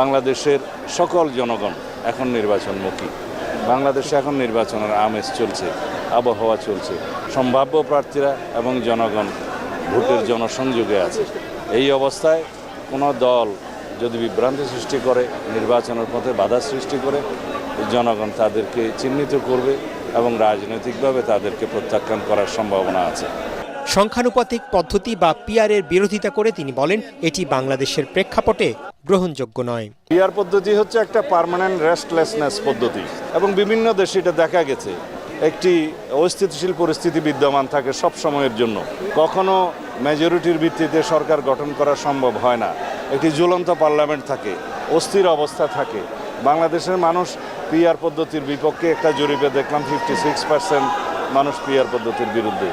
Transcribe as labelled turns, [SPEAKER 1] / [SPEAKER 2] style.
[SPEAKER 1] বাংলাদেশের সকল জনগণ এখন নির্বাচনমুখী। বাংলাদেশে এখন নির্বাচনের আমেজ চলছে, আবহাওয়া চলছে। সম্ভাব্য প্রার্থীরা এবং জনগণ ভোটের জনসংযোগে আছে। এই অবস্থায় কোনো দল যদি বিভ্রান্তি সৃষ্টি করে, নির্বাচনের পথে বাধা সৃষ্টি করে, জনগণ তাদেরকে চিহ্নিত করবে এবং রাজনৈতিকভাবে তাদেরকে প্রত্যাখ্যান করার সম্ভাবনা আছে।
[SPEAKER 2] সংখ্যানুপাতিক পদ্ধতি বা পিআরের বিরোধিতা করে তিনি বলেন, এটি বাংলাদেশের প্রেক্ষাপটে গ্রহণযোগ্য নয়।
[SPEAKER 1] পিআর পদ্ধতি হচ্ছে একটা পার্মানেন্ট রেস্টলেসনেস পদ্ধতি এবং বিভিন্ন দেশে এটা দেখা গেছে। একটি অস্থিতিশীল পরিস্থিতি বিদ্যমান থাকে সব সময়ের জন্য। কখনো মেজরিটির ভিত্তিতে সরকার গঠন করা সম্ভব হয় না। একটি ঝুলন্ত পার্লামেন্ট থাকে, অস্থির অবস্থা থাকে। বাংলাদেশের মানুষ পিআর পদ্ধতির বিপক্ষে একটা জরিপে দেখলাম ফিফটি সিক্স পার্সেন্ট মানুষ পিআর পদ্ধতির বিরুদ্ধে।